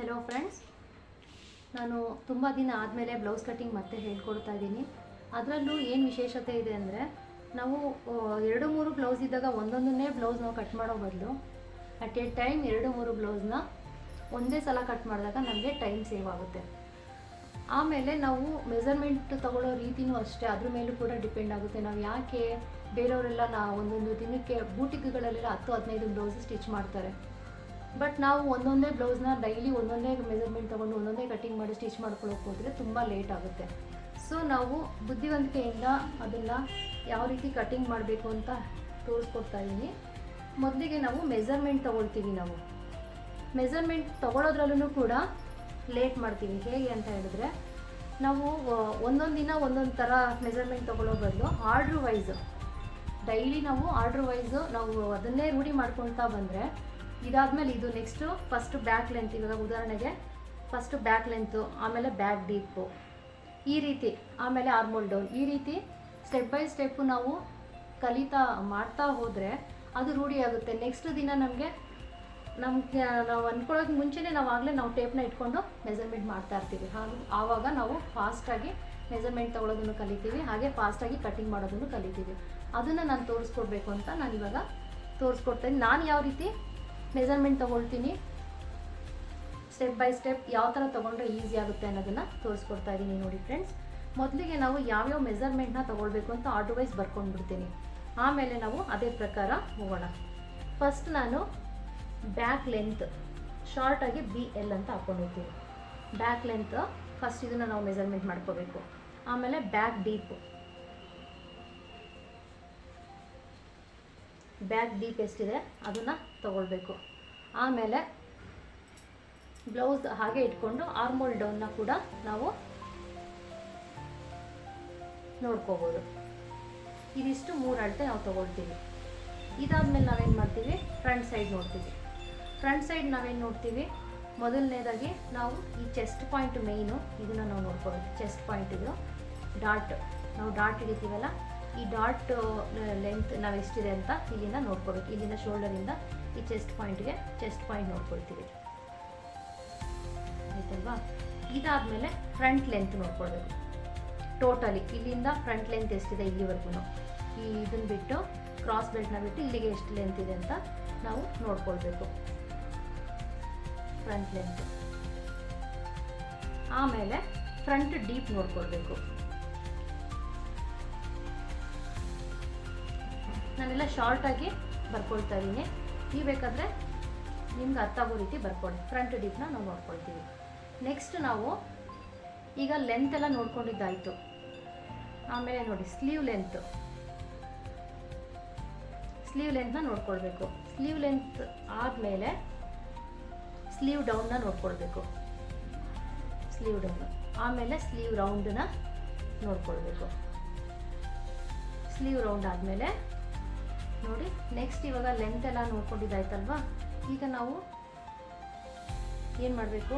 Hello friends ನಾನು ತುಂಬ ದಿನ ಆದಮೇಲೆ ಬ್ಲೌಸ್ ಕಟ್ಟಿಂಗ್ ಮತ್ತೆ ಹೇಳ್ಕೊಡ್ತಾ ಇದ್ದೀನಿ. ಅದರಲ್ಲೂ ಏನು ವಿಶೇಷತೆ ಇದೆ ಅಂದರೆ, ನಾವು ಎರಡು ಮೂರು ಬ್ಲೌಸ್ ಇದ್ದಾಗ ಒಂದೊಂದನ್ನೇ ಬ್ಲೌಸ್ ನಾವು ಕಟ್ ಮಾಡೋ ಬದಲು ಅಟ್ ಎ ಟೈಮ್ ಎರಡು ಮೂರು ಬ್ಲೌಸ್ನ ಒಂದೇ ಸಲ ಕಟ್ ಮಾಡಿದಾಗ ನಮಗೆ ಟೈಮ್ ಸೇವ್ ಆಗುತ್ತೆ. ಆಮೇಲೆ ನಾವು ಮೆಸರ್ಮೆಂಟ್ ತಗೊಳ್ಳೋ ರೀತಿನೂ ಅಷ್ಟೇ, ಅದ್ರ ಮೇಲೂ ಕೂಡ ಡಿಪೆಂಡ್ ಆಗುತ್ತೆ. ನಾವು ಯಾಕೆ ಬೇರೆಯವರೆಲ್ಲ ನಾ ಒಂದೊಂದು ದಿನಕ್ಕೆ ಬೂಟಿಕ್ಗಳಲ್ಲೆಲ್ಲ ಹತ್ತು ಹದಿನೈದು ಬ್ಲೌಸ್ ಸ್ಟಿಚ್ ಮಾಡ್ತಾರೆ. ಬಟ್ ನಾವು ಒಂದೊಂದೇ ಬ್ಲೌಸ್ನ ಡೈಲಿ ಒಂದೊಂದೇ ಮೆಜರ್ಮೆಂಟ್ ತೊಗೊಂಡು ಒಂದೊಂದೇ ಕಟ್ಟಿಂಗ್ ಮಾಡಿ ಸ್ಟಿಚ್ ಮಾಡ್ಕೊಳ್ಳೋಕೆ ಹೋದರೆ ತುಂಬ ಲೇಟ್ ಆಗುತ್ತೆ. ಸೊ ನಾವು ಬುದ್ಧಿವಂತಿಕೆಯಿಂದ ಅದನ್ನು ಯಾವ ರೀತಿ ಕಟ್ಟಿಂಗ್ ಮಾಡಬೇಕು ಅಂತ ತೋರಿಸ್ಕೊಡ್ತಾ ಇದ್ದೀನಿ ಮೊದಲಿಗೆ ನಾವು ಮೆಜರ್ಮೆಂಟ್ ತೊಗೊಳ್ತೀವಿ ನಾವು. ಮೆಜರ್ಮೆಂಟ್ ತೊಗೊಳೋದ್ರಲ್ಲೂ ಕೂಡ ಲೇಟ್ ಮಾಡ್ತೀವಿ. ಹೇಗೆ ಅಂತ ಹೇಳಿದ್ರೆ, ನಾವು ಒಂದೊಂದು ದಿನ ಒಂದೊಂದು ಥರ ಮೆಸರ್ಮೆಂಟ್ ತೊಗೊಳ್ಳೋ ಬದಲು ಆರ್ಡ್ರ್ ವೈಸ್ ಡೈಲಿ ನಾವು ಆರ್ಡ್ರ್ ವೈಸು ನಾವು ಅದನ್ನೇ ರೂಢಿ ಮಾಡ್ಕೊಳ್ತಾ ಬಂದರೆ ಇದಾದಮೇಲೆ ಇದು ನೆಕ್ಸ್ಟು ಫಸ್ಟು ಬ್ಯಾಕ್ ಲೆಂತ್ ಇವಾಗ ಉದಾಹರಣೆಗೆ ಫಸ್ಟು ಬ್ಯಾಕ್ ಲೆಂತು ಆಮೇಲೆ ಬ್ಯಾಕ್ ಡೀಪು ಈ ರೀತಿ, ಆಮೇಲೆ ಆರ್ಮೋಲ್ ಡೌನ್ ಈ ರೀತಿ ಸ್ಟೆಪ್ ಬೈ ಸ್ಟೆಪ್ಪು ನಾವು ಕಲಿತಾ, ಮಾಡ್ತಾ ಹೋದರೆ ಅದು ರೂಢಿ ಆಗುತ್ತೆ. ನೆಕ್ಸ್ಟ್ ದಿನ ನಮಗೆ ನಮಗೆ ನಾವು ಅಂದ್ಕೊಳ್ಳೋಕೆ ಮುಂಚೆನೇ ನಾವು ಆಗಲೇ ನಾವು ಟೇಪ್ನ ಇಟ್ಕೊಂಡು ಮೆಸರ್ಮೆಂಟ್ ಮಾಡ್ತಾ ಇರ್ತೀವಿ. ಹಾಗೂ ಆವಾಗ ನಾವು ಫಾಸ್ಟಾಗಿ ಮೆಸರ್ಮೆಂಟ್ ತೊಗೊಳೋದನ್ನು ಕಲಿತೀವಿ. ಹಾಗೆ ಫಾಸ್ಟಾಗಿ ಕಟಿಂಗ್ ಮಾಡೋದನ್ನು ಕಲಿತೀವಿ. ಅದನ್ನು ನಾನು ತೋರಿಸ್ಕೊಡ್ಬೇಕು ಅಂತ ನಾನು ಇವಾಗ ತೋರಿಸ್ಕೊಡ್ತೇನೆ. ನಾನು ಯಾವ ರೀತಿ ಮೆಸರ್ಮೆಂಟ್ ತೊಗೊಳ್ತೀನಿ. ಸ್ಟೆಪ್ ಬೈ ಸ್ಟೆಪ್ ಯಾವ ಥರ ತೊಗೊಂಡ್ರೆ ಈಸಿ ಆಗುತ್ತೆ ಅನ್ನೋದನ್ನು ತೋರಿಸ್ಕೊಡ್ತಾ ಇದ್ದೀನಿ ನೋಡಿ ಫ್ರೆಂಡ್ಸ್ ಮೊದಲಿಗೆ ನಾವು ಯಾವ್ಯಾವ ಮೆಸರ್ಮೆಂಟ್ನ ತೊಗೊಳ್ಬೇಕು ಅಂತ ಆರ್ಡರ್ ವೈಸ್ ಬರ್ಕೊಂಡ್ಬಿಡ್ತೀನಿ. ಆಮೇಲೆ ನಾವು ಅದೇ ಪ್ರಕಾರ ಹೋಗೋಣ. ಫಸ್ಟ್ ನಾನು ಬ್ಯಾಕ್ ಲೆಂತ್ ಶಾರ್ಟಾಗಿ ಬಿ ಎಲ್ ಅಂತ ಹಾಕ್ಕೊಂಡಿರ್ತೀನಿ ಬ್ಯಾಕ್ ಲೆಂತ್ ಫಸ್ಟ್ ಇದನ್ನು ನಾವು ಮೆಸರ್ಮೆಂಟ್ ಮಾಡ್ಕೋಬೇಕು. ಆಮೇಲೆ ಬ್ಯಾಕ್ ಡೀಪ್ ಬ್ಯಾಕ್ ಡೀಪ್ ಎಷ್ಟಿದೆ ಅದನ್ನು ತಗೊಳ್ಬೇಕು. ಆಮೇಲೆ ಬ್ಲೌಸ್ ಹಾಗೆ ಇಟ್ಕೊಂಡು ಆರ್ಮೋಲ್ ಡೌನ್ನ ಕೂಡ ನಾವು ನೋಡ್ಕೋಬೋದು. ಇದಿಷ್ಟು ಮೂರು ಅಳತೆ ನಾವು ತಗೊಳ್ತೀವಿ. ಇದಾದಮೇಲೆ ನಾವೇನು ಮಾಡ್ತೀವಿ? ಫ್ರಂಟ್ ಸೈಡ್ ನೋಡ್ತೀವಿ. ಫ್ರಂಟ್ ಸೈಡ್ ನಾವೇನು ನೋಡ್ತೀವಿ? ಮೊದಲನೇದಾಗಿ ನಾವು ಈ ಚೆಸ್ಟ್ ಪಾಯಿಂಟ್ ಮೇಯ್ನು, ಇದನ್ನು ನಾವು ನೋಡ್ಕೋಬೇಕು. ಚೆಸ್ಟ್ ಪಾಯಿಂಟ್ ಇದು. ಡಾಟ್, ನಾವು ಡಾಟ್ ಹಿಡಿತೀವಲ್ಲ? ಈ ಡಾಟ್ ಲೆಂತ್ ನಾವು ಎಷ್ಟಿದೆ ಅಂತ ಇಲ್ಲಿಂದ ನೋಡ್ಕೋಬೇಕು. ಇಲ್ಲಿಂದ ಶೋಲ್ಡರಿಂದ ಈ ಚೆಸ್ಟ್ ಪಾಯಿಂಟ್ಗೆ ಚೆಸ್ಟ್ ಪಾಯಿಂಟ್ ನೋಡ್ಕೊಳ್ತೀವಿ. ಆಯ್ತಲ್ವಾ? ಇದಾದಮೇಲೆ ಫ್ರಂಟ್ ಲೆಂತ್ ನೋಡ್ಕೊಳ್ಬೇಕು. ಟೋಟಲಿ ಇಲ್ಲಿಂದ ಫ್ರಂಟ್ ಲೆಂತ್ ಎಷ್ಟಿದೆ ಇಲ್ಲಿವರೆಗೂ ಈ ಇದನ್ನು ಬಿಟ್ಟು ಕ್ರಾಸ್ ಬೆಲ್ಟ್ನ ಬಿಟ್ಟು ಇಲ್ಲಿಗೆ ಎಷ್ಟು ಲೆಂತ್ ಇದೆ ಅಂತ ನಾವು ನೋಡ್ಕೊಳ್ಬೇಕು. ಫ್ರಂಟ್ ಲೆಂತ್ ಆಮೇಲೆ ಫ್ರಂಟ್ ಡೀಪ್ ನೋಡ್ಕೊಳ್ಬೇಕು. ನಾನೆಲ್ಲ ಶಾರ್ಟಾಗಿ ಬರ್ಕೊಳ್ತಾ ಇದ್ದೀನಿ. ನೀವು ಬೇಕಾದರೆ ನಿಮ್ಗೆ ಅರ್ಥ ಆಗೋ ರೀತಿ ಬರ್ಕೊಳ್ಳಿ ಫ್ರಂಟ್ ಡಿಪ್ನ ನಾವು ನೋಡ್ಕೊಳ್ತೀವಿ ನೆಕ್ಸ್ಟ್ ನಾವು ಈಗ ಲೆಂತ್ ಎಲ್ಲ ನೋಡ್ಕೊಂಡಿದ್ದಾಯಿತು. ಆಮೇಲೆ ನೋಡಿ ಸ್ಲೀವ್ ಲೆಂತ್ ಸ್ಲೀವ್ ಲೆಂತ್ನ ನೋಡ್ಕೊಳ್ಬೇಕು. ಸ್ಲೀವ್ ಲೆಂತ್ ಆದಮೇಲೆ ಸ್ಲೀವ್ ಡೌನ್ನ ನೋಡ್ಕೊಳ್ಬೇಕು. ಸ್ಲೀವ್ ಡೌನ್ ಆಮೇಲೆ ಸ್ಲೀವ್ ರೌಂಡನ್ನ ನೋಡ್ಕೊಳ್ಬೇಕು. ಸ್ಲೀವ್ ರೌಂಡ್ ಆದಮೇಲೆ ನೋಡಿ ನೆಕ್ಸ್ಟ್ ಇವಾಗ ಲೆಂತ್ ಎಲ್ಲ ನೋಡ್ಕೊಂಡಿದ್ದಾಯ್ತಲ್ವಾ? ಈಗ ನಾವು ಏನು ಮಾಡಬೇಕು?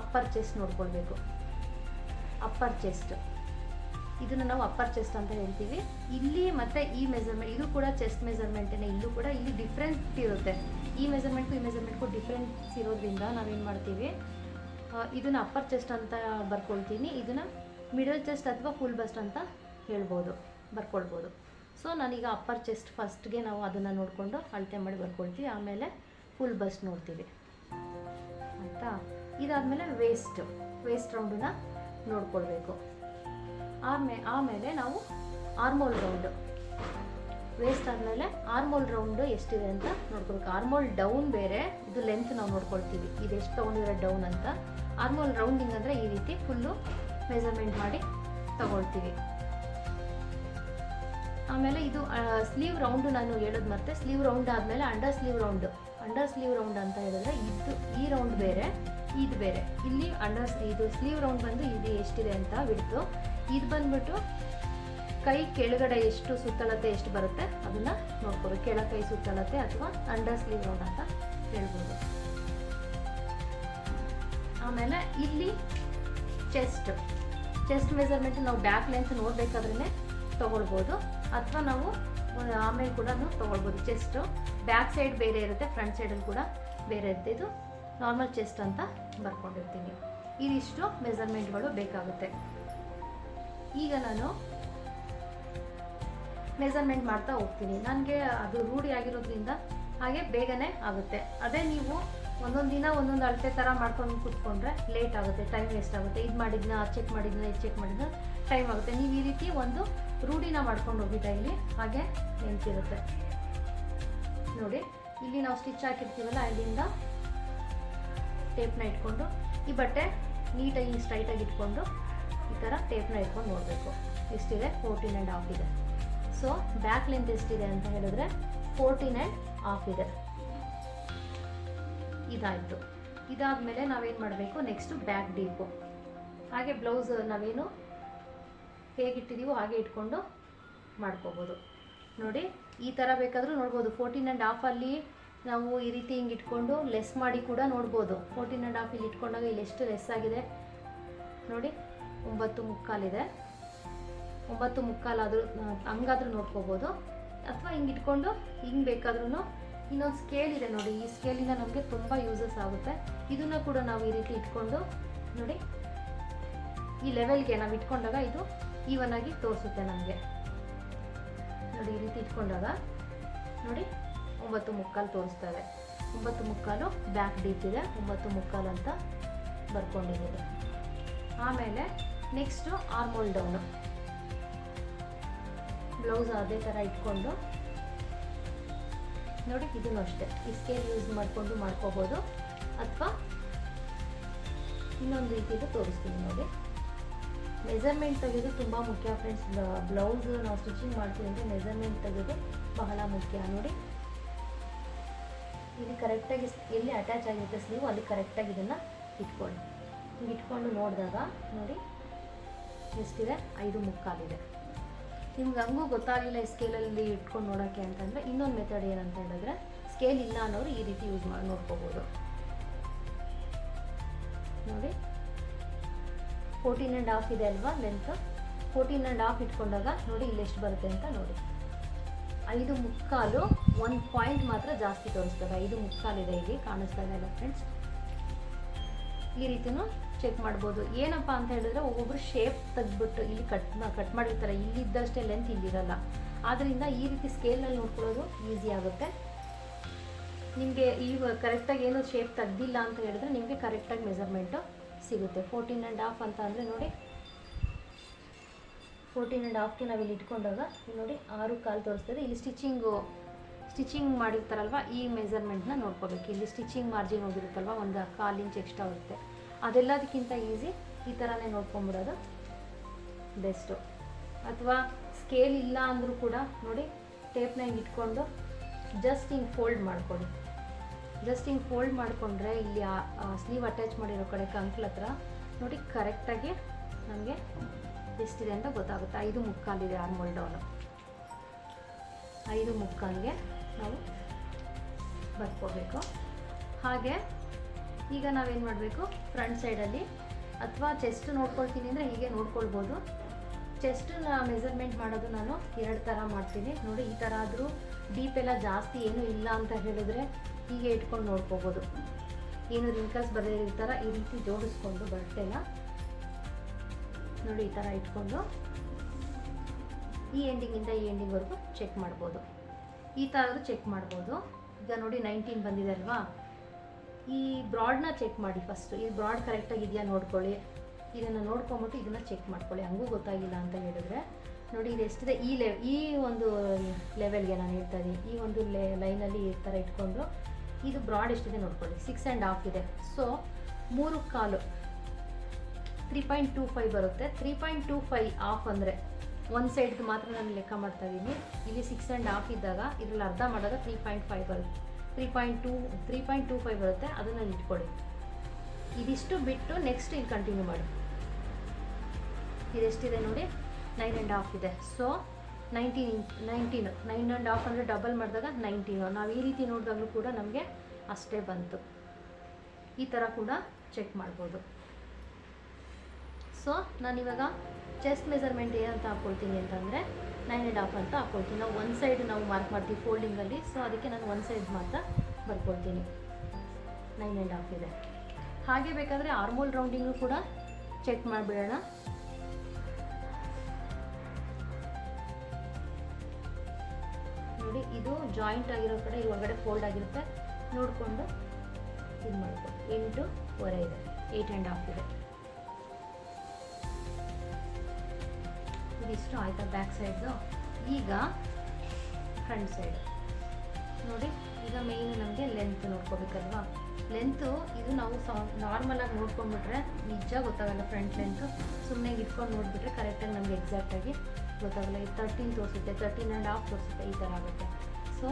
ಅಪ್ಪರ್ ಚೆಸ್ಟ್ ನೋಡ್ಕೊಳ್ಬೇಕು. ಅಪ್ಪರ್ ಚೆಸ್ಟ್ ಇದನ್ನು ನಾವು ಅಪ್ಪರ್ ಚೆಸ್ಟ್ ಅಂತ ಹೇಳ್ತೀವಿ. ಇಲ್ಲಿ ಮತ್ತೆ ಈ ಮೆಸರ್ಮೆಂಟ್ ಇದು ಕೂಡ ಚೆಸ್ಟ್ ಮೆಸರ್ಮೆಂಟೇ ಇಲ್ಲೂ ಕೂಡ ಇಲ್ಲಿ ಡಿಫ್ರೆಂಟ್ ಇರುತ್ತೆ. ಈ ಮೆಸರ್ಮೆಂಟ್ಗೂ ಈ ಮೆಸರ್ಮೆಂಟ್ಗೂ ಡಿಫ್ರೆನ್ಸ್ ಇರೋದ್ರಿಂದ ನಾವೇನು ಮಾಡ್ತೀವಿ? ಇದನ್ನು ಅಪ್ಪರ್ ಚೆಸ್ಟ್ ಅಂತ ಬರ್ಕೊಳ್ತೀನಿ. ಇದನ್ನು ಮಿಡಲ್ ಚೆಸ್ಟ್ ಅಥವಾ ಫುಲ್ ಬಸ್ಟ್ ಅಂತ ಹೇಳ್ಬೋದು, ಬರ್ಕೊಳ್ಬೋದು. ಸೊ ನಾನೀಗ ಅಪ್ಪರ್ ಚೆಸ್ಟ್ ಫಸ್ಟ್ಗೆ ನಾವು ಅದನ್ನು ನೋಡಿಕೊಂಡು ಅಳತೆ ಮಾಡಿ ಬರ್ಕೊಳ್ತೀವಿ. ಆಮೇಲೆ ಫುಲ್ ಬಸ್ಟ್ ನೋಡ್ತೀವಿ. ಆಯಿತಾ? ಇದಾದಮೇಲೆ ವೇಸ್ಟ್ ವೇಸ್ಟ್ ರೌಂಡನ್ನ ನೋಡ್ಕೊಳ್ಬೇಕು. ಆಮೇ ಆಮೇಲೆ ನಾವು ಆರ್ಮೋಲ್ ರೌಂಡು ವೇಸ್ಟ್ ಆದಮೇಲೆ ಆರ್ಮೋಲ್ ರೌಂಡು ಎಷ್ಟಿದೆ ಅಂತ ನೋಡ್ಕೊಳ್ಬೇಕು. ಆರ್ಮೋಲ್ ಡೌನ್ ಬೇರೆ, ಇದು ಲೆಂತ್ ನಾವು ನೋಡ್ಕೊಳ್ತೀವಿ. ಇದು ಎಷ್ಟು ತೊಗೊಂಡಿರೋ ಡೌನ್ ಅಂತ. ಆರ್ಮೋಲ್ ರೌಂಡಿಂಗ್ ಅಂದರೆ ಈ ರೀತಿ ಫುಲ್ಲು ಮೆಸರ್ಮೆಂಟ್ ಮಾಡಿ ತಗೊಳ್ತೀವಿ. ಆಮೇಲೆ ಇದು ಸ್ಲೀವ್ ರೌಂಡ್ ನಾನು ಹೇಳೋದು ಮತ್ತೆ ಸ್ಲೀವ್ ರೌಂಡ್ ಆದಮೇಲೆ under sleeve round under sleeve round ಅಂತ ಹೇಳಿದ್ರೆ ಇದು, ಈ ರೌಂಡ್ ಬೇರೆ, ಇದು ಬೇರೆ. ಇಲ್ಲಿ ಅಂಡರ್ ಇದು ಸ್ಲೀವ್ ರೌಂಡ್ ಬಂದು ಇದು ಎಷ್ಟಿದೆ ಅಂತ ಬಿಡ್ತು. ಇದು ಬಂದ್ಬಿಟ್ಟು ಕೈ ಕೆಳಗಡೆ ಎಷ್ಟು ಸುತ್ತಳತೆ ಎಷ್ಟು ಬರುತ್ತೆ, ಅದನ್ನ ನೋಡ್ಕೋಬೇಕು. ಕೆಳ ಕೈ ಸುತ್ತಳತೆ ಅಥವಾ ಅಂಡರ್ ಸ್ಲೀವ್ ರೌಂಡ್ ಅಂತ ಹೇಳ್ಬೋದು. ಆಮೇಲೆ ಇಲ್ಲಿ ಚೆಸ್ಟ್ ಚೆಸ್ಟ್ ಮೆಸರ್ಮೆಂಟ್ ನಾವು ಬ್ಯಾಕ್ ಲೆಂತ್ ನೋಡ್ಬೇಕಾದ್ರೇ ತಗೊಳ್ಬೋದು. ಅಥವಾ ನಾವು ಆಮೇಲೆ ಕೂಡ ತೊಗೊಳ್ಬೋದು. ಚೆಸ್ಟು ಬ್ಯಾಕ್ ಸೈಡ್ ಬೇರೆ ಇರುತ್ತೆ ಫ್ರಂಟ್ ಸೈಡಲ್ಲಿ ಕೂಡ ಬೇರೆ ಇರುತ್ತೆ. ಇದು ನಾರ್ಮಲ್ ಚೆಸ್ಟ್ ಅಂತ ಬರ್ಕೊಂಡಿರ್ತೀನಿ. ಇದಿಷ್ಟು ಮೆಸರ್ಮೆಂಟ್ಗಳು ಬೇಕಾಗುತ್ತೆ. ಈಗ ನಾನು ಮೆಸರ್ಮೆಂಟ್ ಮಾಡ್ತಾ ಹೋಗ್ತೀನಿ. ನನಗೆ ಅದು ರೂಢಿ ಆಗಿರೋದ್ರಿಂದ ಹಾಗೆ ಬೇಗನೆ ಆಗುತ್ತೆ. ಅದೇ ನೀವು ಒಂದೊಂದು ದಿನ ಒಂದೊಂದು ಅಳತೆ ಥರ ಮಾಡ್ಕೊಂಡು ಕೂತ್ಕೊಂಡ್ರೆ ಲೇಟ್ ಆಗುತ್ತೆ ಟೈಮ್ ವೇಸ್ಟ್ ಆಗುತ್ತೆ. ಇದು ಮಾಡಿದ್ನ ಚೆಕ್ ಮಾಡಿದ್ನ, ಇದು ಚೆಕ್ ಮಾಡಿದ್ನ ಟೈಮ್ ಆಗುತ್ತೆ. ನೀವು ಈ ರೀತಿ ಒಂದು ರೂಢಿನ ಮಾಡ್ಕೊಂಡು ಹೋಗಿದ್ದ ಇಲ್ಲಿ, ಹಾಗೆ ನೆನ್ಸಿರುತ್ತೆ ನೋಡಿ, ಇಲ್ಲಿ ನಾವು ಸ್ಟಿಚ್ ಹಾಕಿರ್ತೀವಲ್ಲ, ಅಲ್ಲಿಂದ ಟೇಪ್ನ ಇಟ್ಕೊಂಡು, ಈ ಬಟ್ಟೆ ನೀಟಾಗಿ ಸ್ಟ್ರೈಟಾಗಿ ಇಟ್ಕೊಂಡು, ಈ ಥರ ಟೇಪ್ನ ಇಟ್ಕೊಂಡು ನೋಡಬೇಕು. ಎಷ್ಟಿದೆ? ಫೋರ್ಟೀನ್ ಆ್ಯಂಡ್ ಹಾಫ್ ಇದೆ. ಸೊ ಬ್ಯಾಕ್ ಲೆಂತ್ ಎಷ್ಟಿದೆ ಅಂತ ಹೇಳಿದ್ರೆ ಫೋರ್ಟೀನ್ ಆ್ಯಂಡ್ ಹಾಫ್ ಇದೆ. ಇದಾಯಿತು. ಇದಾದ ಮೇಲೆ ನಾವೇನು ಮಾಡಬೇಕು? ನೆಕ್ಸ್ಟು ಬ್ಯಾಕ್ ಡೀಪು ಹಾಗೆ ಬ್ಲೌಸ್ ನಾವೇನು ಹೇಗಿಟ್ಟಿದ್ದೀವೋ ಹಾಗೆ ಇಟ್ಕೊಂಡು ಮಾಡ್ಕೋಬೋದು. ನೋಡಿ, ಈ ಥರ ಬೇಕಾದರೂ ನೋಡ್ಬೋದು. ಫೋರ್ಟೀನ್ ಆ್ಯಂಡ್ ಹಾಫಲ್ಲಿ ನಾವು ಈ ರೀತಿ ಹಿಂಗೆ ಇಟ್ಕೊಂಡು ಲೆಸ್ ಮಾಡಿ ಕೂಡ ನೋಡ್ಬೋದು. ಫೋರ್ಟೀನ್ ಆ್ಯಂಡ್ ಹಾಫ್ ಇಲ್ಲಿ ಇಟ್ಕೊಂಡಾಗ ಇಲ್ಲಿ ಎಷ್ಟು ಲೆಸ್ ಆಗಿದೆ? ನೋಡಿ, ಒಂಬತ್ತು ಮುಕ್ಕಾಲಿದೆ ಒಂಬತ್ತು ಮುಕ್ಕಾಲಾದರೂ ಹಂಗಾದ್ರೂ ನೋಡ್ಕೋಬೋದು. ಅಥವಾ ಹಿಂಗೆ ಇಟ್ಕೊಂಡು ಹಿಂಗೆ ಬೇಕಾದ್ರೂ ಇನ್ನೊಂದು ಸ್ಕೇಲ್ ಇದೆ ನೋಡಿ. ಈ ಸ್ಕೇಲಿಂದ ನಮಗೆ ತುಂಬ ಯೂಸಸ್ ಆಗುತ್ತೆ. ಇದನ್ನು ಕೂಡ ನಾವು ಈ ರೀತಿ ಇಟ್ಕೊಂಡು ನೋಡಿ, ಈ ಲೆವೆಲ್ಗೆ ನಾವು ಇಟ್ಕೊಂಡಾಗ ಇದು ಈವನ್ ಆಗಿ ತೋರಿಸುತ್ತೆ ನಮಗೆ. ನೋಡಿ, ಈ ರೀತಿ ಇಟ್ಕೊಂಡಾಗ ನೋಡಿ, ಒಂಬತ್ತು ಮುಕ್ಕಾಲು ತೋರಿಸ್ತಾ ಇದೆ. ಒಂಬತ್ತು ಮುಕ್ಕಾಲು ಬ್ಯಾಕ್ ಡೀಪ್ ಇದೆ, ಒಂಬತ್ತು ಮುಕ್ಕಾಲು ಅಂತ ಬರ್ಕೊಂಡಿದ್ದೀನಿ. ಆಮೇಲೆ ನೆಕ್ಸ್ಟು ಆರ್ಮೋಲ್ ಡೌನು ಬ್ಲೌಸ್ ಅದೇ ಥರ ಇಟ್ಕೊಂಡು, ನೋಡಿ, ಇದನ್ನು ಅಷ್ಟೇ. ಈ ಸ್ಕೇಲ್ ಯೂಸ್ ಮಾಡಿಕೊಂಡು ಮಾಡ್ಕೋಬೋದು. ಅಥವಾ ಇನ್ನೊಂದು ರೀತಿದು ತೋರಿಸ್ತೀನಿ ನೋಡಿ. ಮೆಸರ್ಮೆಂಟ್ ತೆಗೆದು ತುಂಬ ಮುಖ್ಯ ಫ್ರೆಂಡ್ಸ್ ಬ್ಲೌಸ್ ನಾವು ಸ್ಟಿಚಿಂಗ್ ಮಾಡ್ತೀವಿ ಅಂದರೆ ಮೆಸರ್ಮೆಂಟ್ ತೆಗೆದು ಬಹಳ ಮುಖ್ಯ, ನೋಡಿ. ಇಲ್ಲಿ ಕರೆಕ್ಟಾಗಿ ಎಲ್ಲಿ ಅಟ್ಯಾಚ್ ಆಗಿರುತ್ತೆ ಸ್ಲೀವ್ ಅಲ್ಲಿ ಕರೆಕ್ಟಾಗಿ ಇದನ್ನು ಇಟ್ಕೊಳ್ಳಿ. ಹಿಂಗೆ ಇಟ್ಕೊಂಡು ನೋಡಿದಾಗ, ನೋಡಿ, ಎಷ್ಟಿದೆ? ಐದು ಮುಕ್ಕಾಗಿದೆ ನಿಮ್ಗೆ ಹಂಗೂ ಗೊತ್ತಾಗಿಲ್ಲ ಈ ಸ್ಕೇಲಲ್ಲಿ ಇಟ್ಕೊಂಡು ನೋಡೋಕ್ಕೆ ಅಂತಂದರೆ ಇನ್ನೊಂದು ಮೆಥಡ್ ಏನಂತ ಹೇಳಿದ್ರೆ ಸ್ಕೇಲ್ ಇಲ್ಲ ಅನ್ನೋರು ಈ ರೀತಿ ಯೂಸ್ ಮಾಡಿ ನೋಡ್ಕೋಬೋದು. ನೋಡಿ. ಫೋರ್ಟೀನ್ ಆ್ಯಂಡ್ ಹಾಫ್ ಇದೆ ಅಲ್ವಾ? ಲೆಂತ್ ಫೋರ್ಟೀನ್ ಆ್ಯಂಡ್ ಹಾಫ್ ಇಟ್ಕೊಂಡಾಗ ನೋಡಿ ಇಲ್ಲಿ ಎಷ್ಟು ಬರುತ್ತೆ ಅಂತ ನೋಡಿ. ಐದು ಮುಕ್ಕಾಲು ಒಂದು ಪಾಯಿಂಟ್ ಮಾತ್ರ ಜಾಸ್ತಿ ತೋರಿಸ್ತದೆ. ಐದು ಮುಕ್ಕಾಲಿದೆ ಇಲ್ಲಿ, ಕಾಣಿಸ್ತಾ ಇದೆ ಫ್ರೆಂಡ್ಸ್ ಈ ರೀತಿನೂ ಚೆಕ್ ಮಾಡ್ಬೋದು. ಏನಪ್ಪ ಅಂತ ಹೇಳಿದ್ರೆ ಒಬ್ಬೊಬ್ರು ಶೇಪ್ ತೆಗೆದ್ಬಿಟ್ಟು ಇಲ್ಲಿ ಕಟ್ ಕಟ್ ಮಾಡಿರ್ತಾರೆ. ಇಲ್ಲಿದ್ದಷ್ಟೇ ಲೆಂತ್ ಇಲ್ಲಿರಲ್ಲ. ಆದ್ದರಿಂದ ಈ ರೀತಿ ಸ್ಕೇಲ್ನಲ್ಲಿ ನೋಡ್ಕೊಳ್ಳೋದು ಈಸಿ ಆಗುತ್ತೆ. ನಿಮಗೆ ಈ ಕರೆಕ್ಟಾಗಿ ಏನು ಶೇಪ್ ತೆಗ್ದಿಲ್ಲ ಅಂತ ಹೇಳಿದ್ರೆ ನಿಮಗೆ ಕರೆಕ್ಟಾಗಿ ಮೆಸರ್ಮೆಂಟು ಸಿಗುತ್ತೆ. ಫೋರ್ಟೀನ್ ಆ್ಯಂಡ್ ಹಾಫ್ ಅಂತ ಅಂದರೆ ನೋಡಿ ಫೋರ್ಟೀನ್ ಆ್ಯಂಡ್ ಹಾಫ್ಗೆ ನಾವಿಲ್ಲಿ ಇಟ್ಕೊಂಡಾಗ ನೋಡಿ ಆರು ಕಾಲು ತೋರಿಸ್ತದೆ ಇಲ್ಲಿ ಸ್ಟಿಚಿಂಗು ಸ್ಟಿಚಿಂಗ್ ಮಾಡಿರ್ತಾರಲ್ವ, ಈ ಮೆಸರ್ಮೆಂಟ್ನ ನೋಡ್ಕೋಬೇಕು. ಇಲ್ಲಿ ಸ್ಟಿಚಿಂಗ್ ಮಾರ್ಜಿನ್ ಹೋಗಿರುತ್ತಲ್ವ, ಒಂದು ಕಾಲು ಇಂಚ್ ಎಕ್ಸ್ಟ್ರಾ ಬರುತ್ತೆ ಅದೆಲ್ಲದಕ್ಕಿಂತ ಈಸಿ ಈ ಥರನೇ ನೋಡ್ಕೊಂಬಿಡೋದು ಬೆಸ್ಟು ಅಥವಾ ಸ್ಕೇಲ್ ಇಲ್ಲ ಅಂದರೂ ಕೂಡ ನೋಡಿ ಟೇಪ್ನ ಇಟ್ಕೊಂಡು ಜಸ್ಟ್ ಹಿಂಗೆ ಫೋಲ್ಡ್ ಮಾಡ್ಕೊಳ್ಳಿ. ಜಸ್ಟ್ ಹಿಂಗೆ ಫೋಲ್ಡ್ ಮಾಡಿಕೊಂಡ್ರೆ ಇಲ್ಲಿ ಸ್ಲೀವ್ ಅಟ್ಯಾಚ್ ಮಾಡಿರೋ ಕಡೆ ಕಂಕ್ಲ ಹತ್ರ, ನೋಡಿ ಕರೆಕ್ಟಾಗಿ ನಮಗೆ ಎಷ್ಟಿದೆ ಅಂತ ಗೊತ್ತಾಗುತ್ತೆ. ಐದು ಮುಕ್ಕಾಲಿದೆ ಆರ್ಮೋಲ್ ಡೌನು ಐದು ಮುಕ್ಕಾಲಿಗೆ ನಾವು ಬರ್ಕೋಬೇಕು. ಹಾಗೆ ಈಗ ನಾವೇನು ಮಾಡಬೇಕು? ಫ್ರಂಟ್ ಸೈಡಲ್ಲಿ ಅಥವಾ ಚೆಸ್ಟ್ ನೋಡ್ಕೊಳ್ತೀನಿ ಅಂದರೆ ಹೀಗೆ ನೋಡ್ಕೊಳ್ಬೋದು. ಚೆಸ್ಟನ್ನ ಮೆಸರ್ಮೆಂಟ್ ಮಾಡೋದು ನಾನು ಎರಡು ಥರ ಮಾಡ್ತೀನಿ. ನೋಡಿ, ಈ ಥರ ಆದರೂ ಡೀಪ್ ಎಲ್ಲ ಜಾಸ್ತಿ ಏನೂ ಇಲ್ಲ ಅಂತ ಹೇಳಿದ್ರೆ ಹೀಗೆ ಇಟ್ಕೊಂಡು ನೋಡ್ಕೋಬೋದು. ಏನು ರಿಂಕಲ್ಸ್ ಬರದೇ ಇರ್ತಾರ ಈ ರೀತಿ ಜೋಡಿಸ್ಕೊಂಡು ಬಟ್ಟೆನ ನೋಡಿ ಈ ಥರ ಇಟ್ಕೊಂಡು ಈ ಎಂಡಿಂಗಿಂದ ಈ ಎಂಡಿಂಗ್ವರೆಗೂ ಚೆಕ್ ಮಾಡ್ಬೋದು. ಈ ಥರ ಚೆಕ್ ಮಾಡ್ಬೋದು. ಈಗ ನೋಡಿ ನೈನ್ಟೀನ್ ಬಂದಿದೆ ಅಲ್ವಾ? ಈ ಬ್ರಾಡ್ನ ಚೆಕ್ ಮಾಡಿ ಫಸ್ಟು ಈ ಬ್ರಾಡ್ ಕರೆಕ್ಟಾಗಿ ಇದೆಯಾ ನೋಡ್ಕೊಳ್ಳಿ. ಇದನ್ನು ನೋಡ್ಕೊಂಬಿಟ್ಟು ಇದನ್ನು ಚೆಕ್ ಮಾಡ್ಕೊಳ್ಳಿ. ಹಂಗೂ ಗೊತ್ತಾಗಿಲ್ಲ ಅಂತ ಹೇಳಿದ್ರೆ. ನೋಡಿ ಇದು ಎಷ್ಟಿದೆ? ಈ ಲೆ ಈ ಒಂದು ಲೆವೆಲ್ಗೆ ನಾನು ಹೇಳ್ತಾ ಇದ್ದೀನಿ. ಈ ಒಂದು ಲೈನಲ್ಲಿ ಈ ಥರ ಇಟ್ಕೊಂಡು ಇದು ಬ್ರಾಡ್ ಎಷ್ಟಿದೆ ನೋಡ್ಕೊಳ್ಳಿ. ಸಿಕ್ಸ್ ಆ್ಯಂಡ್ ಹಾಫ್ ಇದೆ. ಸೊ ಮೂರು ಕಾಲು. ತ್ರೀ ಪಾಯಿಂಟ್ ಟೂ ಫೈವ್ ಬರುತ್ತೆ. Three point two five half ಅಂದರೆ ಒಂದು ಸೈಡ್ದು ಮಾತ್ರ ನಾನು ಲೆಕ್ಕ ಮಾಡ್ತಾ ಇದ್ದೀನಿ ಇಲ್ಲಿ ಸಿಕ್ಸ್ ಆ್ಯಂಡ್ ಹಾಫ್ ಇದ್ದಾಗ ಇದ್ರಲ್ಲಿ ಅರ್ಧ ಮಾಡಿದಾಗ ತ್ರೀ ಪಾಯಿಂಟ್ ಫೈವ್ ಬರುತ್ತೆ. Three point two three point two five ಬರುತ್ತೆ. ಅದನ್ನು ಇಟ್ಕೊಳ್ಳಿ. ಇದಿಷ್ಟು ಬಿಟ್ಟು ನೆಕ್ಸ್ಟ್ ಇಲ್ಲಿ ಕಂಟಿನ್ಯೂ ಮಾಡಿ. ಇದೆಷ್ಟಿದೆ ನೋಡಿ. ನೈನ್ ಆ್ಯಂಡ್ ಹಾಫ್ ಇದೆ. So nineteen nineteen nine and half ಅಂದರೆ ಡಬಲ್ ಮಾಡಿದಾಗ ನೈನ್ಟೀನು ನಾವು ಈ ರೀತಿ ನೋಡಿದಾಗಲೂ ಕೂಡ ನಮಗೆ ಅಷ್ಟೇ ಬಂತು. ಈ ಥರ ಕೂಡ ಚೆಕ್ ಮಾಡ್ಬೋದು. ಸೊ ನಾನಿವಾಗ ಚೆಸ್ಟ್ ಮೆಸರ್ಮೆಂಟ್ ಏನಂತ ಹಾಕ್ಕೊಳ್ತೀನಿ ಅಂತಂದರೆ ನೈನ್ ಆ್ಯಂಡ್ ಹಾಫ್ ಅಂತ ಹಾಕ್ಕೊಳ್ತೀನಿ ನಾವು ಒಂದು ಸೈಡ್ ನಾವು ಮಾರ್ಕ್ ಮಾಡ್ತೀವಿ ಫೋಲ್ಡಿಂಗಲ್ಲಿ ಸೊ ಅದಕ್ಕೆ ನಾನು ಒಂದು ಸೈಡ್ ಮಾತ್ರ ಬರ್ಕೊಳ್ತೀನಿ. ನೈನ್ ಆ್ಯಂಡ್ ಹಾಫ್ ಇದೆ. ಹಾಗೆ ಬೇಕಾದರೆ ಆರ್ಮೋಲ್ ರೌಂಡಿಂಗು ಕೂಡ ಚೆಕ್ ಮಾಡಿಬಿಡೋಣ. ನೋಡಿ, ಇದು ಜಾಯಿಂಟ್ ಆಗಿರೋ ಕಡೆ ಈ ಒಳಗಡೆ ಫೋಲ್ಡ್ ಆಗಿರುತ್ತೆ. ನೋಡಿಕೊಂಡು ಇದು ಮಾಡ್ಕೊ ಎಂಟೂವರೆ ಇದೆ. ಏಯ್ಟ್ ಆ್ಯಂಡ್ ಹಾಫ್ ಇದೆ. ಇದಿಷ್ಟು ಆಯಿತಾ ಬ್ಯಾಕ್ ಸೈಡ್ದು ಈಗ ಫ್ರಂಟ್ ಸೈಡ್ ನೋಡಿ, ಈಗ ಮೇಯ್ನ್ ನಮಗೆ ಲೆಂತ್ ನೋಡ್ಕೋಬೇಕಲ್ವಾ? ಲೆಂತು ಇದು ನಾವು ಸಾ ನಾರ್ಮಲಾಗಿ ನೋಡ್ಕೊಂಡ್ಬಿಟ್ರೆ ನಿಜ ಗೊತ್ತಾಗಲ್ಲ ಫ್ರಂಟ್ ಲೆಂತು ಸುಮ್ಮನೆ ಇಟ್ಕೊಂಡು ನೋಡಿಬಿಟ್ರೆ ಕರೆಕ್ಟಾಗಿ ನಮಗೆ ಎಕ್ಸಾಕ್ಟಾಗಿ ಗೊತ್ತಾಗಲ್ಲ ಇದು ತರ್ಟೀನ್ ತೋರಿಸುತ್ತೆ ತರ್ಟೀನ್ ಆ್ಯಂಡ್ ಹಾಫ್ ತೋರಿಸುತ್ತೆ, ಈ ಥರ ಆಗುತ್ತೆ. ಸೊ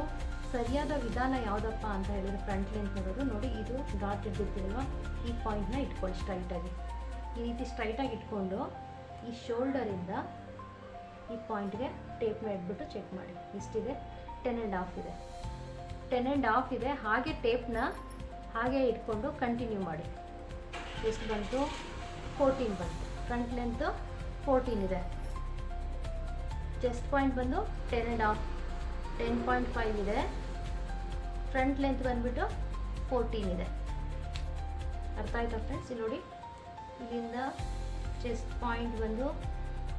ಸರಿಯಾದ ವಿಧಾನ ಯಾವುದಪ್ಪ ಅಂತ ಹೇಳಿದ್ರೆ ಫ್ರಂಟ್ ಲೆಂತ್ ನೋಡೋದು. ನೋಡಿ, ಇದು ಡಾಟ್ ಇದ್ದಿರ್ತೀವಲ್ವ ಈ ಪಾಯಿಂಟ್ನ ಇಟ್ಕೊಳ್ಳಿ ಸ್ಟ್ರೈಟಾಗಿ ಈ ರೀತಿ ಸ್ಟ್ರೈಟಾಗಿ ಇಟ್ಕೊಂಡು ಈ ಶೋಲ್ಡರಿಂದ ಈ ಪಾಯಿಂಟ್ಗೆ ಟೇಪ್ ಮಾಡಿಬಿಟ್ಟು ಚೆಕ್ ಮಾಡಿ. ಇಷ್ಟಿದೆ ಟೆನ್ ಆ್ಯಂಡ್ ಹಾಫ್ ಇದೆ. ಟೆನ್ ಆ್ಯಂಡ್ ಹಾಫ್ ಇದೆ. ಹಾಗೆ ಟೇಪ್ನ ಹಾಗೆ ಇಟ್ಕೊಂಡು ಕಂಟಿನ್ಯೂ ಮಾಡಿ. ಎಷ್ಟು ಬಂತು? ಫೋರ್ಟೀನ್ ಬಂತು. ಫ್ರಂಟ್ ಲೆಂತು ಫೋರ್ಟೀನ್ ಇದೆ. ಚೆಸ್ಟ್ ಪಾಯಿಂಟ್ ಬಂದು ten and half ten point five ಇದೆ. ಫ್ರಂಟ್ ಲೆಂತ್ ಬಂದುಬಿಟ್ಟು ಫೋರ್ಟೀನ್ ಇದೆ. ಅರ್ಥ ಆಯ್ತಾ ಫ್ರೆಂಡ್ಸ್ ಇಲ್ಲಿ ನೋಡಿ. ಇಲ್ಲಿಂದ ಚೆಸ್ಟ್ ಪಾಯಿಂಟ್ ಬಂದು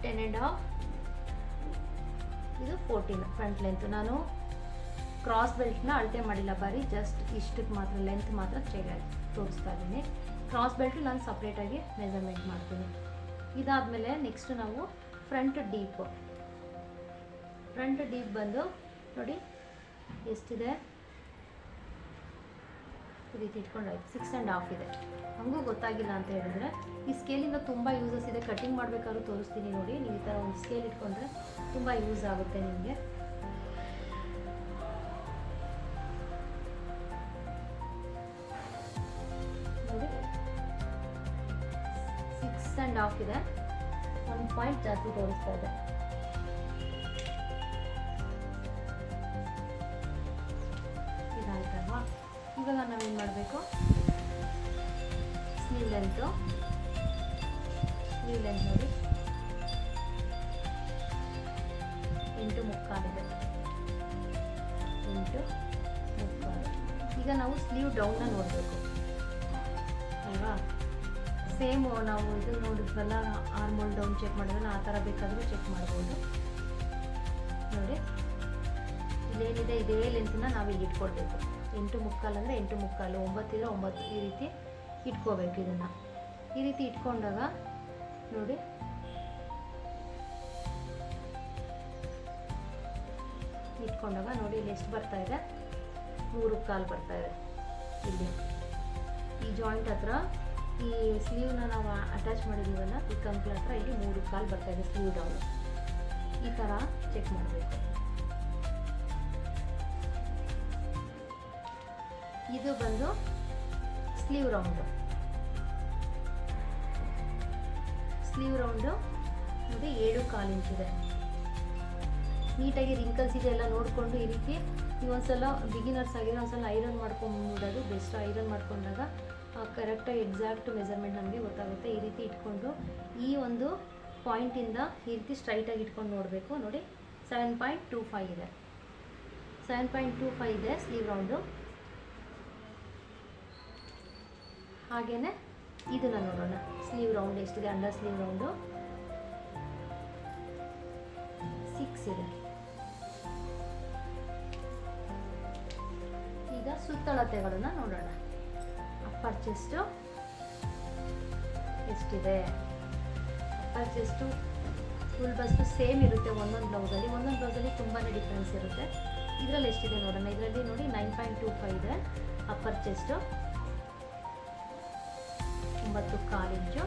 ಟೆನ್ ಆ್ಯಂಡ್ ಹಾಫ್ ಇದು ಫೋರ್ಟೀನ್ ಫ್ರಂಟ್ ಲೆಂತ್ ನಾನು ಕ್ರಾಸ್ ಬೆಲ್ಟ್ನ ಅಳತೆ ಮಾಡಿಲ್ಲ ಬರೀ ಜಸ್ಟ್ ಇಷ್ಟಕ್ಕೆ ಮಾತ್ರ ಲೆಂತ್ ಮಾತ್ರ ಚೆಕ್ ತೋರಿಸ್ತಾ ಇದ್ದೀನಿ. ಕ್ರಾಸ್ ಬೆಲ್ಟ್ ನಾನು ಸಪ್ರೇಟಾಗಿ ಮೆಜರ್ಮೆಂಟ್ ಮಾಡ್ತೀನಿ. ಇದಾದಮೇಲೆ ನೆಕ್ಸ್ಟ್ ನಾವು ಫ್ರಂಟ್ ಡೀಪು ಫ್ರಂಟ್ ಡೀಪ್ ಬಂದು, ನೋಡಿ, ಎಷ್ಟಿದೆ? ರೀತಿ ಇಟ್ಕೊಂಡು ಸಿಕ್ಸ್ ಆ್ಯಂಡ್ ಹಾಫ್ ಇದೆ. ಹಂಗೂ ಗೊತ್ತಾಗಿಲ್ಲ ಅಂತ ಹೇಳಿದ್ರೆ, ಈ ಸ್ಕೇಲಿಂದ ತುಂಬ ಯೂಸಸ್ ಇದೆ. ಕಟಿಂಗ್ ಮಾಡಬೇಕಾದ್ರೂ ತೋರಿಸ್ತೀನಿ ನೋಡಿ. ನೀವು ಈ ಥರ ಒಂದು ಸ್ಕೇಲ್ ಇಟ್ಕೊಂಡ್ರೆ ತುಂಬ ಯೂಸ್ ಆಗುತ್ತೆ ನಿಮಗೆ. ಸಿಕ್ಸ್ ಆ್ಯಂಡ್ ಹಾಫ್ ಇದೆ. ಒಂದು ಪಾಯಿಂಟ್ ಜಾಸ್ತಿ ತೋರಿಸ್ತಾ ಇದೆ. ಲೆಂತ್ ನೋಡಿ. ಎಂಟು ಮುಕ್ಕಾಲಿದೆ. ಎಂಟು ಮುಕ್ಕಾಲು. ಈಗ ನಾವು ಸ್ಲೀವ್ ಡೌನ ನೋಡಬೇಕು. ಅಲ್ವಾ? ಸೇಮ್ ನಾವು ಇದು ನೋಡಿದ್ವಲ್ಲ ಆರ್ಮೋಲ್ ಡೌನ್ ಚೆಕ್ ಮಾಡಿದ್ರೆ ಆ ಥರ ಬೇಕಾದರೂ ಚೆಕ್ ಮಾಡ್ಬೋದು. ನೋಡಿ. ಇಲ್ಲೇನಿದೆ, ಇದೇ ಲೆಂತನ್ನ ನಾವು ಇಲ್ಲಿ ಇಟ್ಕೊಳ್ಬೇಕು. ಎಂಟು ಮುಕ್ಕಾಲು ಅಂದರೆ ಎಂಟು ಮುಕ್ಕಾಲು, ಒಂಬತ್ತಿದ್ರೆ ಒಂಬತ್ತು ಈ ರೀತಿ ಇಟ್ಕೋಬೇಕು ಇದನ್ನು. ಈ ರೀತಿ ಇಟ್ಕೊಂಡಾಗ ನೋಡಿ. ಇಟ್ಕೊಂಡಾಗ ನೋಡಿ ಇಲ್ಲಿ ಎಷ್ಟು ಬರ್ತಾ ಇದೆ? ಮೂರು ಕಾಲು ಬರ್ತಾ ಇದೆ ಇಲ್ಲಿ. ಈ ಜಾಯಿಂಟ್ ಹತ್ರ, ಈ ಸ್ಲೀವ್ನ ನಾವು ಅಟ್ಯಾಚ್ ಮಾಡಿದೀವಲ್ಲ ಈ ಕಂಪ್ಲ ಹತ್ರ ಇಲ್ಲಿ ಮೂರು ಕಾಲು ಬರ್ತಾ ಇದೆ ಸ್ಲೀವ್ ಡೌನ್ ಈ ಥರ ಚೆಕ್ ಮಾಡಬೇಕು. ಇದು ಬಂದು ಸ್ಲೀವ್ ರೌಂಡು ಸ್ಲೀವ್ ರೌಂಡು ಮತ್ತು ಏಳು ಕಾಲು ಇದೆ. ನೀಟಾಗಿ ರಿಂಕಲ್ಸ್ ಇದೆ ಎಲ್ಲ ನೋಡಿಕೊಂಡು ಈ ರೀತಿ ನೀವು ಒಂದ್ಸಲ ಬಿಗಿನರ್ಸ್ ಆಗಿರೋ ಒಂದ್ಸಲ ಐರನ್ ಮಾಡ್ಕೊಂಬಿಡೋದು ಬೆಸ್ಟ್ ಐರನ್ ಮಾಡ್ಕೊಂಡಾಗ ಕರೆಕ್ಟಾಗಿ ಎಕ್ಸಾಕ್ಟ್ ಮೆಜರ್ಮೆಂಟ್ ನಮಗೆ ಗೊತ್ತಾಗುತ್ತೆ. ಈ ರೀತಿ ಇಟ್ಕೊಂಡು ಈ ಒಂದು ಪಾಯಿಂಟಿಂದ ಈ ರೀತಿ ಸ್ಟ್ರೈಟಾಗಿ ಇಟ್ಕೊಂಡು ನೋಡಬೇಕು. ನೋಡಿ ಸೆವೆನ್ ಪಾಯಿಂಟ್ ಟೂ ಫೈವ್ ಇದೆ. ಸೆವೆನ್ ಪಾಯಿಂಟ್ ಟೂ ಫೈವ್ ಇದೆ ಸ್ಲೀವ್ ರೌಂಡು ಹಾಗೆಯೇ ಇದನ್ನು ನೋಡೋಣ. ಸ್ಲೀವ್ ರೌಂಡ್ ಎಷ್ಟಿದೆ? ಅಂಡರ್ ಸ್ಲೀವ್ ರೌಂಡು ಸಿಕ್ಸ್ ಇದೆ. ಈಗ ಸುತ್ತಳತೆಗಳನ್ನು ನೋಡೋಣ. ಅಪ್ಪರ್ ಚೆಸ್ಟು ಎಷ್ಟಿದೆ? Upper chest full bust same ಇರುತ್ತೆ ಒಂದೊಂದು ಬ್ಲೌಸಲ್ಲಿ ಒಂದೊಂದು ಬ್ಲೌಸಲ್ಲಿ ತುಂಬಾ ಡಿಫ್ರೆನ್ಸ್ ಇರುತ್ತೆ. ಇದರಲ್ಲಿ ಎಷ್ಟಿದೆ ನೋಡೋಣ? ಇದರಲ್ಲಿ ನೋಡಿ ನೈನ್ ಪಾಯಿಂಟ್ ಟೂ ಫೈವ್ ಇದೆ. ಅಪ್ಪರ್ ಚೆಸ್ಟು ಒಂಬತ್ತು ಕಾಲು ಇಂಚು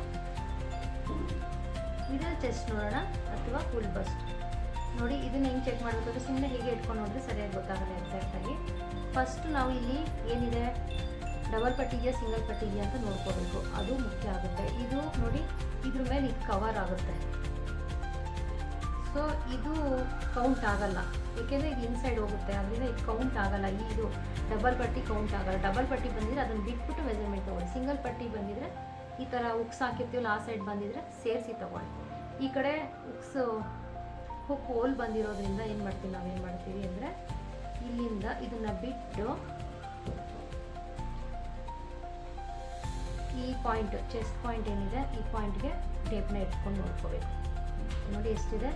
ಚೆಸ್ಟ್ ನೋಡೋಣ ಅಥವಾ ಫುಲ್ ಬಸ್ಟ್ ನೋಡಿ, ಇದನ್ನ ಹೆಂಗೆ ಚೆಕ್ ಮಾಡಬೇಕು ಸುಮ್ಮನೆ ಹೀಗೆ ಇಟ್ಕೊಂಡು ನೋಡಿದ್ರೆ ಸರಿಯಾಗಿ ಗೊತ್ತಾಗಲ್ಲ ಎಕ್ಸಾಕ್ಟಾಗಿ ಫಸ್ಟ್ ನಾವು ಇಲ್ಲಿ ಏನಿದೆ? ಡಬಲ್ ಪಟ್ಟಿದೆಯಾ ಸಿಂಗಲ್ ಪಟ್ಟಿದೆಯಾ ಅಂತ ನೋಡ್ಕೋಬೇಕು. ಅದು ಮುಖ್ಯ ಆಗುತ್ತೆ. ಇದು ನೋಡಿ, ಇದ್ರ ಮೇಲೆ ಇದು ಕವರ್ ಆಗುತ್ತೆ. ಸೊ ಇದು ಕೌಂಟ್ ಆಗಲ್ಲ. ಏಕೆಂದರೆ ಇದು ಇನ್ಸೈಡ್ ಹೋಗುತ್ತೆ. ಅದರಿಂದ ಇದು ಕೌಂಟ್ ಆಗಲ್ಲ. ಈ ಇದು ಡಬಲ್ ಪಟ್ಟಿ ಕೌಂಟ್ ಆಗಲ್ಲ. ಡಬಲ್ ಪಟ್ಟಿ ಬಂದಿದ್ರೆ ಅದನ್ನು ಬಿಟ್ಬಿಟ್ಟು ಮೆಜರ್ಮೆಂಟ್ ತಗೊಳ್ಳಿ. ಸಿಂಗಲ್ ಪಟ್ಟಿ ಬಂದಿದ್ರೆ ಈ ಥರ ಉಕ್ಸ್ ಹಾಕಿರ್ತೀವಲ್ಲ, ಆ ಸೈಡ್ ಬಂದಿದ್ರೆ ಸೇರಿಸಿ ತಗೊಳ್ಳಿ. ಈ ಕಡೆ ಉಕ್ಸ್ ಹುಕ್ ಹೋಲ್ ಬಂದಿರೋದ್ರಿಂದ ಏನು ಮಾಡ್ತೀವಿ ನಾವೇನು ಮಾಡ್ತೀವಿ ಅಂದರೆ ಇಲ್ಲಿಂದ ಇದನ್ನು ಬಿಟ್ಟು ಈ ಪಾಯಿಂಟ್ ಚೆಸ್ಟ್ ಪಾಯಿಂಟ್ ಏನಿದೆ, ಈ ಪಾಯಿಂಟ್ಗೆ ಟೇಪ್ನ ಇಟ್ಕೊಂಡು ನೋಡ್ಕೋಬೇಕು. ನೋಡಿ ಎಷ್ಟಿದೆ?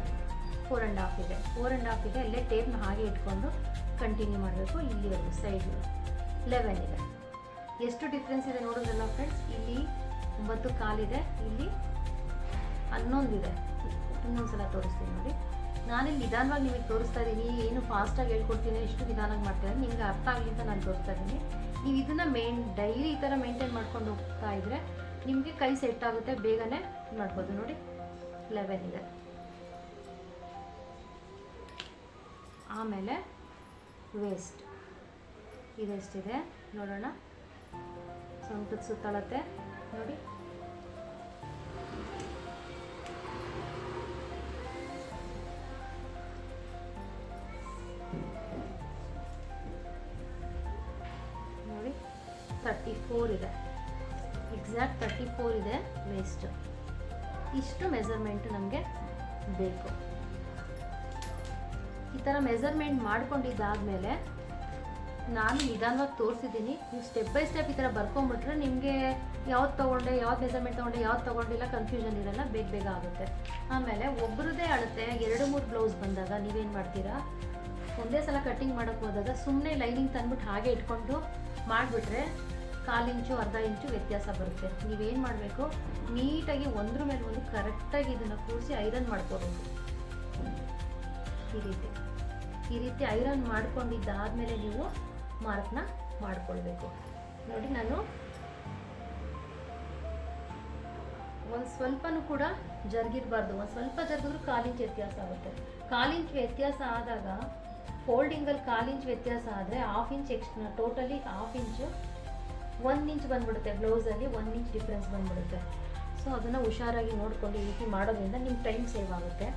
ಫೋರ್ ಆ್ಯಂಡ್ ಹಾಫ್ ಇದೆ. ಫೋರ್ ಆ್ಯಂಡ್ ಹಾಫ್ ಇದೆ, ಅಲ್ಲೇ ಟೇಪ್ನ ಹಾಗೆ ಇಟ್ಕೊಂಡು ಕಂಟಿನ್ಯೂ ಮಾಡಬೇಕು ಇಲ್ಲಿವರೆಗೂ ಸೈಡ್ ಲೆವೆನ್ ಇದೆ. ಎಷ್ಟು ಡಿಫ್ರೆನ್ಸ್ ಇದೆ ನೋಡೋದಲ್ಲ ಫ್ರೆಂಡ್ಸ್ ಇಲ್ಲಿ ಒಂಬತ್ತು ಕಾಲಿದೆ. ಇಲ್ಲಿ ಹನ್ನೊಂದಿದೆ. ಇನ್ನೊಂದ್ಸಲ ತೋರಿಸ್ತೀನಿ ನೋಡಿ. ನಾನಿಲ್ಲಿ ನಿಧಾನವಾಗಿ ನಿಮಗೆ ತೋರಿಸ್ತಾ ಇದ್ದೀನಿ. ಏನು ಫಾಸ್ಟಾಗಿ ಹೇಳ್ಕೊಡ್ತೀನಿ ಎಷ್ಟು ನಿಧಾನವಾಗಿ ಮಾಡ್ತೀನಿ ನಿಮ್ಗೆ ಅರ್ಥ ಆಗಲಿ ಅಂತ ನಾನು ತೋರಿಸ್ತಾ ಇದ್ದೀನಿ. ನೀವು ಇದನ್ನು ಮೇನ್ ಡೈಲಿ ಈ ಥರ ಮೇಂಟೈನ್ ಮಾಡ್ಕೊಂಡು ಹೋಗ್ತಾ ಇದ್ದರೆ ನಿಮಗೆ ಕೈ ಸೆಟ್ ಆಗುತ್ತೆ, ಬೇಗನೆ ಮಾಡ್ಬೋದು ನೋಡಿ. ಲೆವೆನ್ ಇದೆ. ಆಮೇಲೆ ವೇಸ್ಟ್ ಇದೆಷ್ಟಿದೆ ನೋಡೋಣ. ಸೊಂಟದ ಸುತ್ತಳತೆ. ನೋಡಿ. ನೋಡಿ ತರ್ಟಿ ಫೋರ್ ಇದೆ. ಎಕ್ಸಾಕ್ಟ್ ತರ್ಟಿ ಫೋರ್ ಇದೆ ವೇಸ್ಟ್ ಇಷ್ಟು ಮೆಸರ್ಮೆಂಟ್ ನಮಗೆ ಬೇಕು. ಈ ಥರ ಮೆಸರ್ಮೆಂಟ್ ಮಾಡ್ಕೊಂಡಿದ್ದಾದಮೇಲೆ ನಾನು ನಿಧಾನವಾಗಿ ತೋರಿಸಿದ್ದೀನಿ. ನೀವು ಸ್ಟೆಪ್ ಬೈ ಸ್ಟೆಪ್ ಈ ಥರ ಬರ್ಕೊಂಬಿಟ್ರೆ ನಿಮಗೆ ಯಾವ್ದು ತೊಗೊಂಡೆ, ಯಾವ್ದು ಮೆಸರ್ಮೆಂಟ್ ತೊಗೊಂಡೆ, ಯಾವ್ದು ತೊಗೊಂಡಿಲ್ಲ ಕನ್ಫ್ಯೂಷನ್ ಇರಲ್ಲ, ಬೇಗ ಬೇಗ ಆಗುತ್ತೆ. ಆಮೇಲೆ ಒಬ್ಬರದೇ ಅಳತೆ, ಎರಡು ಮೂರು ಬ್ಲೌಸ್ ಬಂದಾಗ ನೀವೇನು ಮಾಡ್ತೀರಾ? ಒಂದೇ ಸಲ ಕಟ್ಟಿಂಗ್ ಮಾಡೋಕ್ಕೆ ಹೋದಾಗ ಸುಮ್ಮನೆ ಲೈನಿಂಗ್ ತಂದ್ಬಿಟ್ಟು ಹಾಗೆ ಇಟ್ಕೊಂಡು ಮಾಡಿಬಿಟ್ರೆ ಕಾಲು ಇಂಚು, ಅರ್ಧ ಇಂಚು ವ್ಯತ್ಯಾಸ ಬರುತ್ತೆ. ನೀವೇನು ಮಾಡಬೇಕು? ನೀಟಾಗಿ ಒಂದ್ರ ಮೇಲೆ ಒಂದು ಕರೆಕ್ಟಾಗಿ ಇದನ್ನು ಕೂರಿಸಿ ಐರನ್ ಮಾಡ್ಕೋಬೇಕು. ಈ ರೀತಿ. ಈ ರೀತಿ ಐರನ್ ಮಾಡ್ಕೊಂಡಿದ್ದಾದಮೇಲೆ ನೀವು ಮಾರ್ಕ್ನ ಮಾಡ್ಕೊಳ್ಬೇಕು. ನೋಡಿ ನಾನು ಒಂದು ಸ್ವಲ್ಪನೂ ಕೂಡ ಜರುಗಿರಬಾರ್ದು. ಒಂದು ಸ್ವಲ್ಪ ಜರುಗಿದ್ರೂ ಕಾಲಿಂಚ್ ವ್ಯತ್ಯಾಸ ಆಗುತ್ತೆ. ಕಾಲಿಂಚ್ ವ್ಯತ್ಯಾಸ ಆದಾಗ, ಫೋಲ್ಡಿಂಗಲ್ಲಿ ಕಾಲಿಂಚ್ ವ್ಯತ್ಯಾಸ ಆದರೆ half inch extra totally half inch ಒಂದು ಇಂಚ್ ಬಂದ್ಬಿಡುತ್ತೆ. ಬ್ಲೌಸಲ್ಲಿ ಒಂದು ಇಂಚ್ ಡಿಫ್ರೆನ್ಸ್ ಬಂದ್ಬಿಡುತ್ತೆ. ಸೊ ಅದನ್ನು ಹುಷಾರಾಗಿ ನೋಡಿಕೊಂಡು ಈ ರೀತಿ ಮಾಡೋದ್ರಿಂದ ನಿಮ್ಮ ಟೈಮ್ ಸೇವ್ ಆಗುತ್ತೆ.